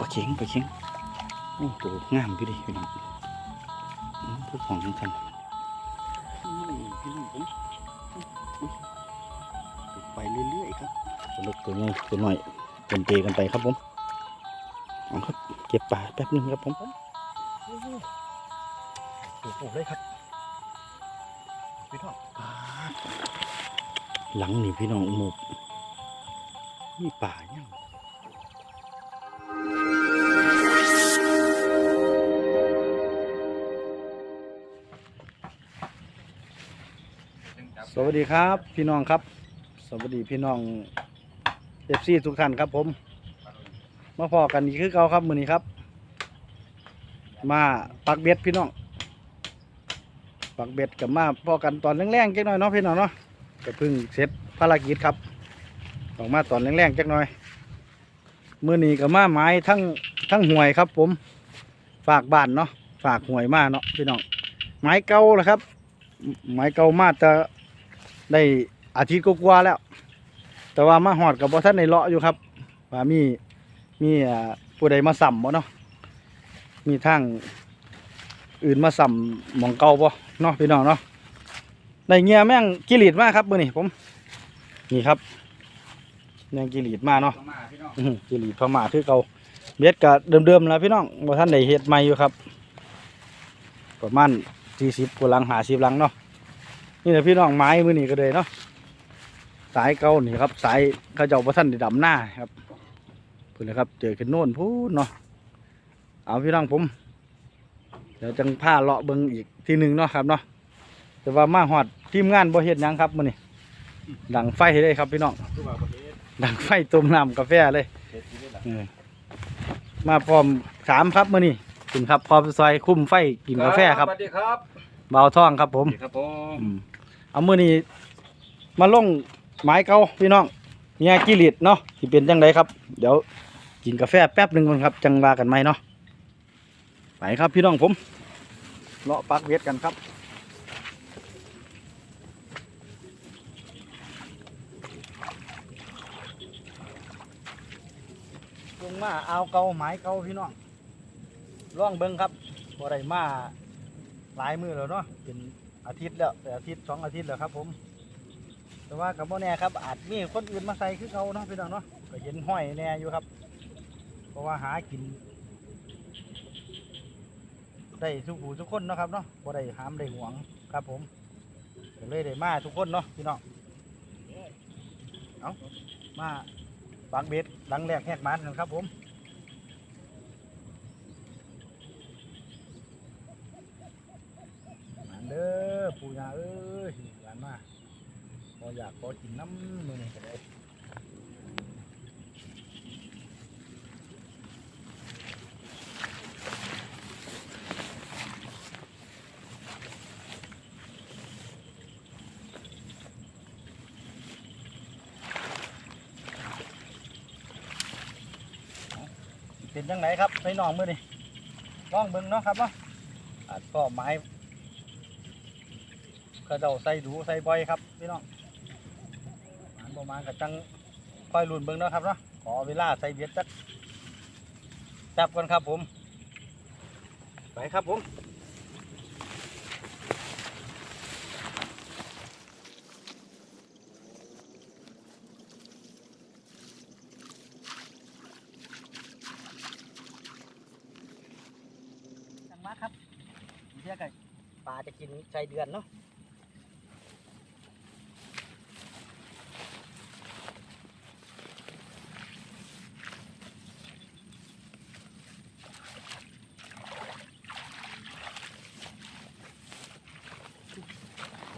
ปลาเข็งปลาเข็งโอ้ตัวงามพี่ดิพี่น้องอืมพวกของกันอืมพี่น้องผมอุ๊ยไปเรื่อยๆครับตัวเล็กตัวใหญ่ตัวน้อยเป็นเปกันไปครับผมเอาครับเก็บปลาแป๊บนึงครับผมโอ้โหโอ้โหเลยครับพี่น้องปลาหลังนี่พี่น้องหมูมีป่ายัง สวัสดีครับพี่น้องครับ สวัสดีพี่น้องเอฟซีทุกท่านครับผม มาพอกันอีกคือเก่าครับมือนี้ครับ มาปักเบ็ดพี่น้องปักเบ็ดกับมาพอกันตอนแรงๆจักหน่อยเนาะพี่น้องเนาะก็เพิ่งเสร็จภารกิจครับ ออกมาตอนแรงๆจักหน่อยมือนี้กับมาไม้ทั้งทั้งห่วยครับ ผม ฝากบ้านเนาะฝากห่วยมาเนาะพี่น้องไม้เก่าแหละครับไม้เก่ามาจะ ได้อาทิตย์กว่าแล้ว แต่ว่ามาหอดกับบ่ท่านในเลาะอยู่ครับว่ามีมีอ่าผู้ใดมาสัมบ่เนาะมีทางอื่นมาสัมหมองเก่าบ่เนาะพี่น้องเนาะได้เงียแม่งกิริดมากครับมือนี้ผมนี่ครับแม่งกิริดมากเนาะกิริดพม่าคือเก่าเบ็ดก็เดิมๆแล้วพี่น้องบ่ท่านได้เฮ็ดใหม่อยู่ครับ ประมาณ40กว่าหลัง50หลังเนาะ นี่แหละพี่น้องไม้มือนี่ก็เลยเนาะสายเก่านี่ครับ สายเขาเจ้าพระท่านได้ดำหน้าครับพูดเลยครับ เจอกันโน่นพูดเนาะเอาพี่น้องผม เดี๋ยวจังผ้าเลาะเบิงอีกทีหนึ่งเนาะครับเนาะแต่ว่ามาหอดทีมงานบ่เฮ็ดหยังครับมื้อนี้ดังไฟเลยครับพี่น้องคือว่าประเทศดังไฟต้มน้ำกาแฟเลยเทศที่ได้หลังเออมาพร้อมสามครับมื้อนี้กินครับพร้อมซอยคุ้มไฟกินกาแฟครับสวัสดีครับเบาท้องครับผมสวัสดีครับผม อืม เอามือนี้มาลงไม้เก่าพี่น้องเนี่ยกิริดเนาะที่เป็นจังไดครับ เดี๋ยวกินกาแฟแป๊บหนึ่งก่อนครับ จังว่ากันไหมเนาะไปครับพี่น้องผมเลาะปักเวทกันครับลงมาเอาเก่าไม้เก่าพี่น้องล่องเบิ้งครับบ่ได้มาหลายมือแล้วเนาะเป็น อาทิตย์แล้วแต่อาทิตย์สองอาทิตย์แล้วครับ ผม แต่ว่ากับโมแน่ครับ อาจมีคนอื่นมาใส่คือเขาเนาะพี่น้องเนาะก็เห็นห้อยแน่อยู่ครับ เพราะว่าหากินได้ทุกผู้ทุกคนเนาะครับเนาะบ่ได้หามได้หวงครับ ผมก็เลยได้มาทุกคนเนาะพี่น้องเอามาบางเบ็ดหลังแรกแหกมันกันครับผม หลาน เด้อปู่ย่าเอ้ยหลานมาพออยากพอกินน้ำมือหนี่งก็ได้เป็นจังไหนครับไปน้องมือนี่ลองเบิ่งเนาะครับเนาะก็ไม้ ก็เจ้าใส่ดูใส่บ่อยครับพี่น้องหานประมาณกับจังค่อยรุ่นเบิ่งนะครับเนาะขอเวลาใส่เบียดจักจับกันครับผมไปครับผมจังมาครับเรียกไงปลาจะกินใส่เดือนเนาะ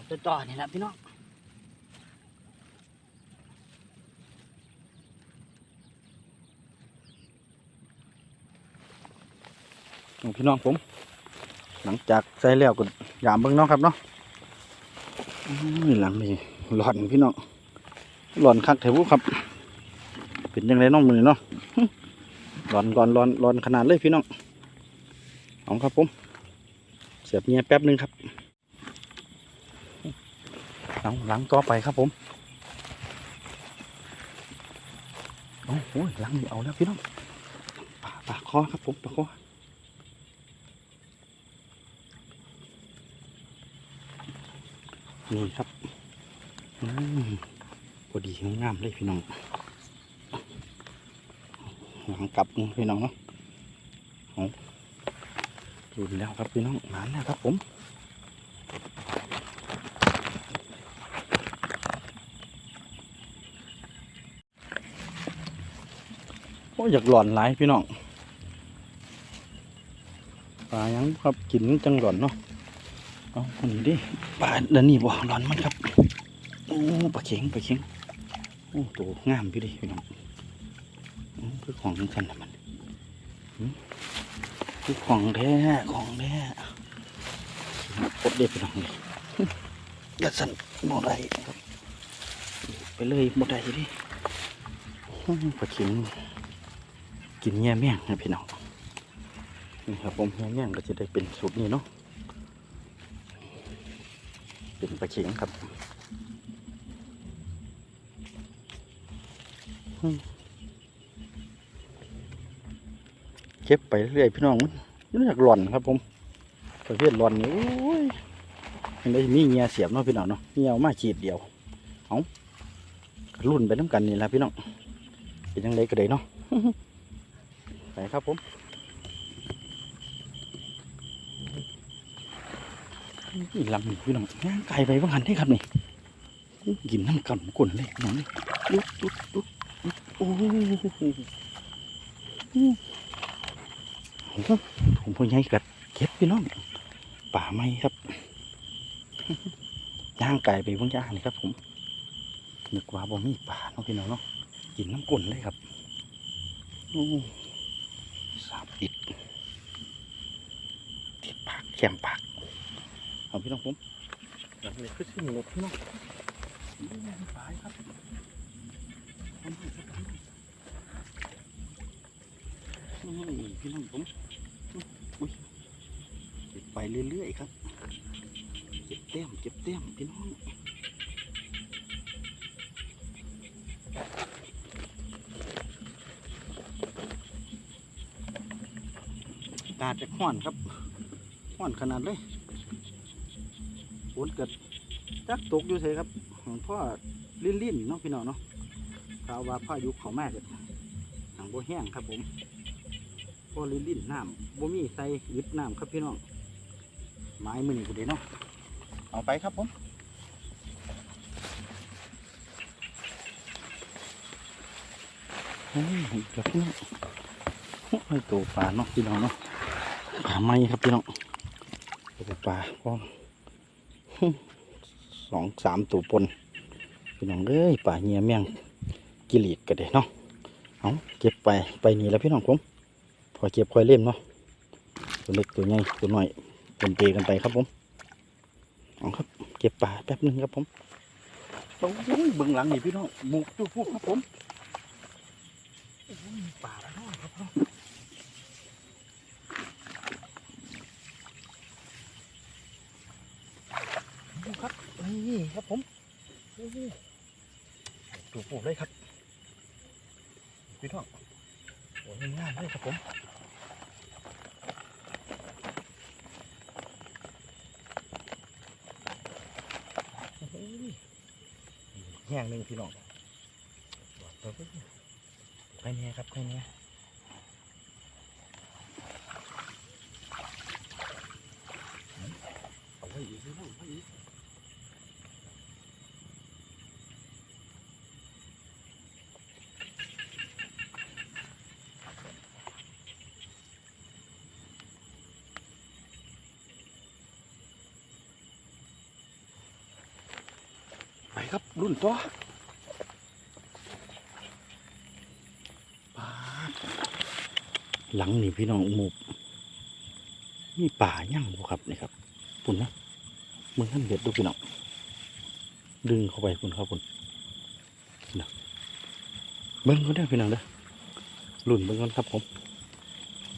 ตัวต่อนี่แหละพี่น้องเอาพี่น้องผม หลังจากใส่แล้วก็ยามเบิ่งเนาะครับเนาะอื้อหลังนี่หลอนพี่น้องหลอนคักแถวครับ เป็นยังไงน้องมือเนาะหลอนหลอนหลอนหลอนขนาดเลยพี่น้องเอาครับผม เสียบเงียแป๊บหนึงครับ หลังหลังต่อไปครับผมโอ้โหหลังนี่เอาแล้วพี่น้องไปปากคอครับผมปากคอนี่ครับอืมพอดีงามเลยพี่น้องหลังกลับพี่น้องเนาะเอาดูแล้วครับพี่น้องหมานแล้วครับผม อยากหลอนหลายพี่น้องปลายังครับกินจังหลอนเนาะเอาคนนี้ดิปลาเดี๋ยวนี้บ่หลอนมันครับโอ้ปลาเข็งปลาเข็งโอ้ตัวงามพี่ดิพี่น้องอืมคือของฉันนะมันอืมคือของแท้ของแท้ปดเด็ดพี่น้องเลยอย่าสั่นหมดไรครับไปเลยหมดไรดิปลาเข็ง กินแง่แม่งนะพี่น้องนี่ครับผมแง่แม่งก็จะได้เป็นสูตรนี้เนาะเป็นปลาเข็งครับเก็บไปเรื่อยพี่น้องมันมันอยากหล่อนครับผมประเภทหล่อนนี่โอ้ยมันได้มีเงียเสียบเนาะพี่น้องเนาะเงียเอามาขีดเดียวเอารุ่นไปน้ำกันนี่แหละพี่น้องเป็นยังไงก็ได้เนาะ ไปครับผมนี่ลำนี่พี่น้องย่างไก่ไปบ้างหันได้ครับนี่กินน้ำกันกุ่นเลยน้องนี่ดุดดุดดุดดุดโอ้โหผมพ่อใหญ่กัดเก็บพี่น้องป่าไม้ครับย่างไก่ไปบ้างย่างนี่ครับ ผมนึกว่าบ่มีป่าเนาะพี่น้องเนาะกินน้ำกุ่นเลยครับอ สามติด ติดปากแขมปากเอาพี่น้องผมอย่างนี้คือสิ่งหลบพี่น้องนี่แม่นปลายครับเอามาสักทีนี่พี่น้องผมอุ้ยเก็บไปเรื่อยๆครับเก็บแต้มเก็บแต้มพี่น้อง ตาศจะห้อนครับห้อนขนาดเลยฝนเกิดจักตกอยู่เฉยครับของพ่อลิ้นลิ้นๆเนาะพี่น้องเนาะข่าวว่าพายุเขาแมากเลยหางโบแห้งครับผมพ่อลิ้นลิ้นน้ำโบมีใส่ยึดน้ำครับพี่น้องไม้มือนี่กูเด้เนาะเอาไปครับผมโอ้ยเดี๋ยวพี่น้อง โอ้ยตัวปลาเนาะพี่น้องเนาะปลาไม้ครับพี่น้องตัวปลาก็สองสามตัวปนพี่น้องเอ้ยปลาเงียแมงกิริดกันเด้เนาะเอาเก็บไปไปนี่แล้วพี่น้องผมพอเก็บคอยเล่มเนาะตัวเล็กตัวใหญ่ตัวน้อยเป็นเปกันไปครับผมเอาครับ เก็บปลาแป๊บหนึงครับผมโอ้ยเบื้องหลังนี่พี่น้องหมูจุ๊พวกครับผมโอ้ยมีปลาแล้วเนาะครับผม ดูครับ นี่ครับผมดูปูเลยครับพี่น้องโอ้ยงามเลยครับผมแห้งหนึ่งพี่น้องบอกตัวไปไปเนี่ยครับไปเนี่ยเอาไว้อีกพี่น้องเอาไว้อีก ครับรุ่นตัวปลาหลังนี่พี่น้องหมูมีป่าย่างบ่ครับนี่ครับปุ่นนะมึงท่านเด็ดดูพี่น้องดึงเข้าไปปุ่นครับปุ่นะเบิ้งก็ได้พี่น้องเด้อรุ่นเบิ้งกันครับผม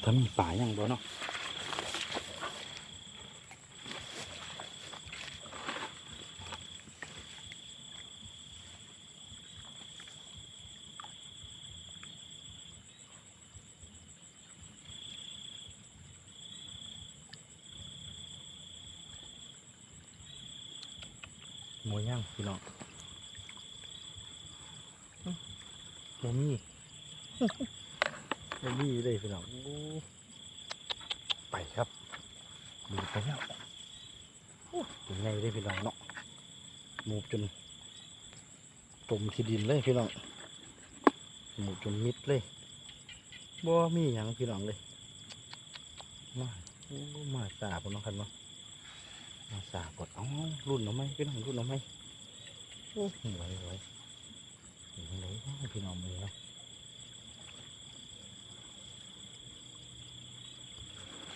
ถ้ามีป่าย่างบ่เนาะ หมูย่างพี่น้องบะมี่บะมี่เลยพี่น้องโอ้ไปครับดูไปแล้วโอ้เป็นไงเลยพี่น้องเนาะหมูจนตุ่มขี้ดินเลยพี่น้องหมูจนมิดเลยบ่มีหยังพี่น้องเลยมาโอ้มาสาบน้องคันเนาะ มาสากดเอ้ารุ่นเอาไหมพี่น้องรุ่นเอาไหมโอ้ยไหวไหวไหวไหวพี่น้องมือนะ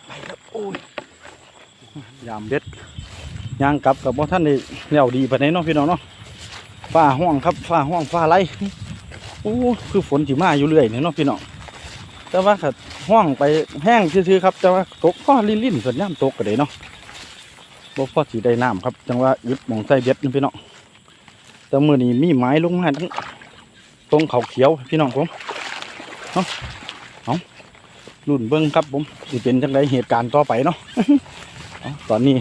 ไปครับโอ้ยยามเด็ดย่างกลับกับว่าท่านนี่เลี้ยวดีปานไหนเนาะพี่น้องเนาะฟ้าห้องครับฟ้าห้องฟ้าไรโอ้คือฝนสิมาอยู่เรื่อยเนี่ยเนาะพี่น้องแต่ว่าขัดห้องไปแห้งซื่อๆครับ แต่ว่าตกก็ลิ่นๆส่วนย่ำตกก็ได้เนาะ บ่พอสีได้น้ำครับ จังว่ายึดมองใส่เบ็ดนี่พี่น้องแต่มือนี้มีไม้ลงมาทั้งตรงเขาเขียวพี่น้องผมเนาะเอารุ่นเบิ้งครับผมสิเป็นจังไดเหตุการณ์ต่อไปเนาะตอนนี้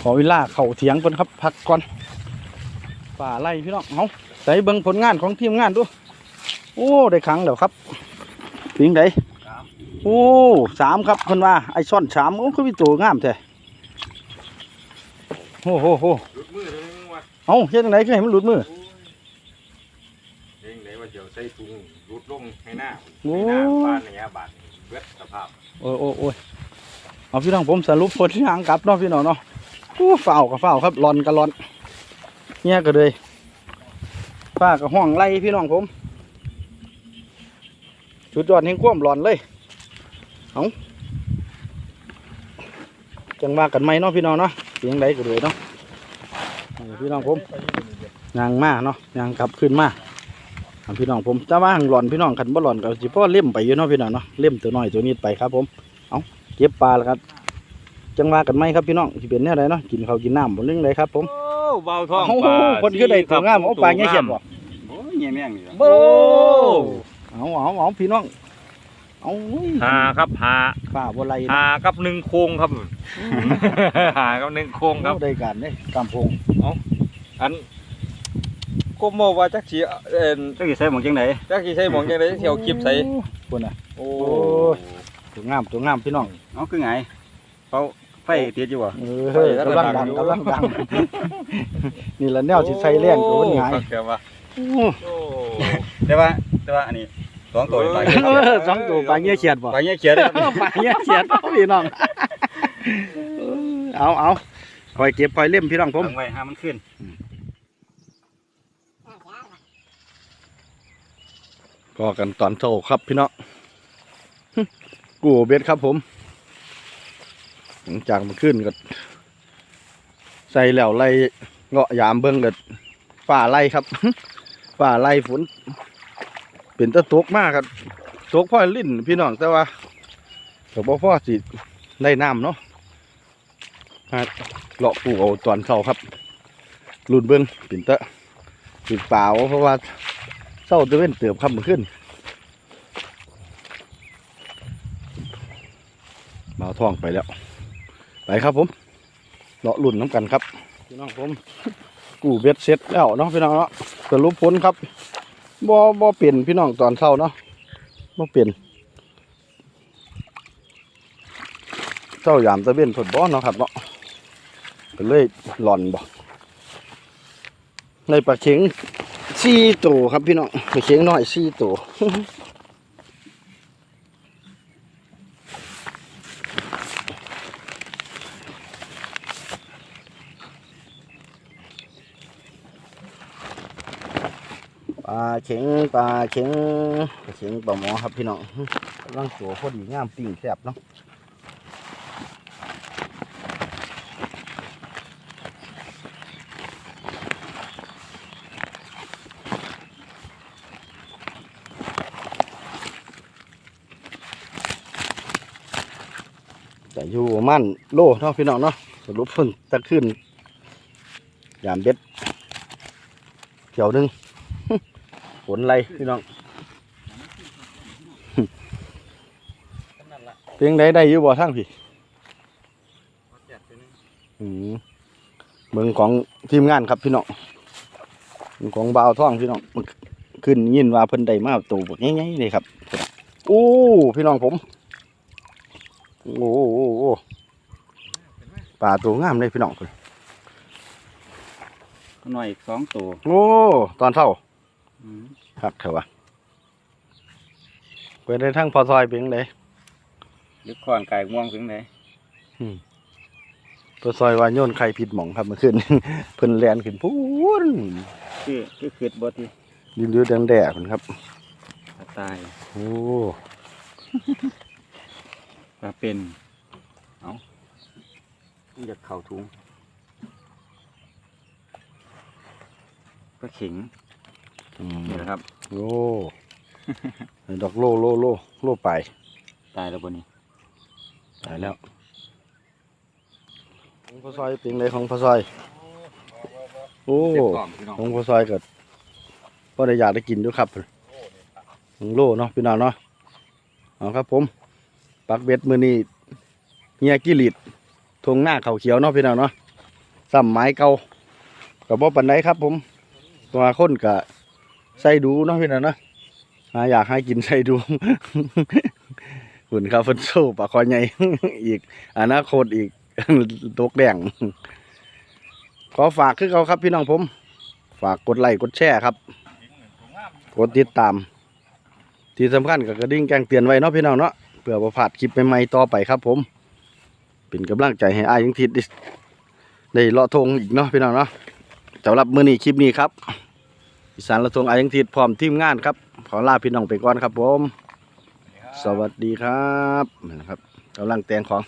ขอเวลาเข่าเถียงก่อนครับ พักก่อนป่าไล่พี่น้องเอาใส่เบิ้งผลงานของทีมงานดูโอ้ได้ครั้งแล้วครับถึงไดโอ้สามครับเพิ่นว่าไอ้ซ่อนสามโอ้คือมีตัวงามแท้ โอ้โหโหหลุดมือเลยนึงว่ะเอาเฮ็ดจังไดคือให้มันหลุดมือเองไหนว่าเดี๋ยวใส่ถุงหลุดลงให้หน้าโอ้ ให้หน้าปานอย่างเงี้ยบาดเวทสภาพโอ้ยโอ้ยโอ้ยเอาพี่น้องผมสรุปผลทางกลับเนาะพี่น้องเนาะอู้ฝ้าวกับฝ้าวครับร้อนกับร้อนเงี้ยก็เลยฟ้ากับห้องไล่พี่น้องผมจุดยอดแห่งความร้อนเลยเอาจังว่ากันไหมเนาะพี่น้องเนาะเสียงใดก็เลยเนาะนี่พี่น้องผมยางมาเนาะยางกลับขึ้นมาอ่าพี่น้องผมจะว่าหังร้อนพี่น้องคันบ่ร้อนก็สิพ่อเล่มไปอยู่เนาะพี่น้องเนาะเล่มตัวน้อยตัวนี้ไปครับ ผมเอาเก็บปลาแล้วครับ จังว่ากันไหมครับพี่น้องสิเป็นแนวใดเนาะกินข้าวกินน้ำบนเรื่องใดครับ ผมโอ้เบาท้องโอ้ปลาคนคือได้ตัวงามเอาปลาเงี้ยเขียนบ่โอ้ยเงี้ยแม่งนี่โอ้เอาเอาเอาพี่น้อง เอาอุ้ยหาครับหาฝ่าบัวไหลหากับหนึ่งโค้งครับหากับหนึ่งโค้งครับเอาได้การเนี่ยกำพงอันก็บอกว่าจักสีเอ็นจักสิใส่หมองจังไดจักสีใส่หมองจังไดเที่ยวคลิปใส่คนน่ะโอ้โอ้ยตัวงามตัวงามพี่น้องเอาคือไงเขาไฟติดอยู่บ่เออกำลังดังกำลังดังนี่ละแนวสิใส่แรงตัวมันหงายโอ้ครับแกว่าโอ้โอ้แต่ว่าแต่ว่าอันนี้ สองตัวนี่ไปเออสองตัวปลาเงี้ยเขียดบ่ไปเงี้ยเขียดเลยครับปลาเงี้ยเขียดเอาพี่น้องเอาเอาคอยเก็บคอยเล่มพี่น้องผมตั้งไว้ห้ามันขึ้นก็กันตอนโตครับพี่น้องฮึกูเบ็ดครับผมหลังจากมันขึ้นก็ใส่แล้วไล่เงาะยามเบิ้งก็ฝ่าไล่ครับฝ่าไล่ฝน เป็นตะตกมากครับตกพ่อลิ้นพี่น้องแต่ว่าแต่บ่พ่อสิได้น้ำเนาะฮะเลาะปูเอาตอนเช้าครับรุ่นเบิ้งเป็นตะติดเปล่าเพราะว่าเศร้าตะเว้นเติบครับมันขึ้นมาท่องไปแล้ว ไปครับผมเลาะลุ่นน้ำกันครับพี่น้องผมกูเบ็ดเสร็จแล้วเนาะพี่น้องเนาะสรุปผลครับ บ่บ่เปลี่ยนพี่น้องตอนเช้าเนาะบ่เปลี่ยนเจ้ายามตะเว้นผดบ่เนาะครับเนาะก็เลยหล่อนบ่ในปลาเข็งสี่ตัวครับพี่น้องปลาเข็งน้อยสี่ตัวาเข็งปลาเข็งปลาเข็งปลาหมอครับพี่น้องกำลังตัวพอดีงามปิ้งแซ่บเนาะแต่อยู่มั่นโลเนาะพี่น้องเนาะสรุปเพิ่นตะขึ้นยามเบ็ดเที่ยวหนึง ฝนไรพี่น้องเพียงใดได้อยู่บ่ทั้งพี่อืมเมืองของทีมงานครับพี่น้องเบิ่งของบ่าวท่องพี่น้องมันขึ้นยินว่าเพิ่นได้มาตัวบักง่ายๆเลยครับโอ้พี่น้องผมโอ้โหโอ้โหปลาตัวงามเลยพี่น้องเพิ่นหน่อยอีกสองตัวโอ้ตอนเท่า อืมครับเถอะวะไปได้ทั้งพอซอยเป็นเลยลึกขอนไก่ม่วงถึงไหนพอซอยว่าโยนไข่ผิดหม่องครับเมื่อคืนเพิ่นแลนขึ้นพูนคือคือคืดบ่ที่ดินเดือดแดงๆพุ่นครับปลาตายโอ้ปลาเป็น เอาอยากเข่าถุงปลาเข็ง อืมนี่แหละครับ โอ้ดอกโลโลโลโลไป ตายแล้วบนนี้ ตายแล้วของพอซอยเป็นไรของพอซอย โอ้เจ็บท้องพี่น้องของพอซอยก็พอได้อยากได้กินด้วยครับของโลเนาะพี่น้องเนาะเอาครับ ผม ปักเบ็ดมือนี้เฮียกิริดทงหน้าเขาเขียวเนาะพี่น้องเนาะซ้ำไม้เก่ากับบ่ปันไดครับ ผม ตัวคนกะ ใส่ดูเนาะพี่น้องเนาะหาอยากให้กินใส่ดูหุ่นครับเพิ่นโซ่ปลาคอใหญ่อีกอนาคตอีกตกแดงขอฝากคือเขาครับพี่น้องผม ฝากกดไลค์กดแชร์ครับกดติดตาม ที่สำคัญก็กระดิ่งแจ้งเตือนไว้เนาะพี่น้องเนาะเพื่อประพลาดคลิปใหม่ๆต่อไปครับ ผม เป็นกำลังใจให้อายยังทิดได้เลาะทงอีกเนาะพี่น้องเนาะสำหรับมือนี้คลิปนี้ครับ อีสานละทงอายังทิดพร้อมทีมงานครับ ขอลาพี่น้องไปก่อนครับผม สวัสดีครับนะครับกำลังแต่งของ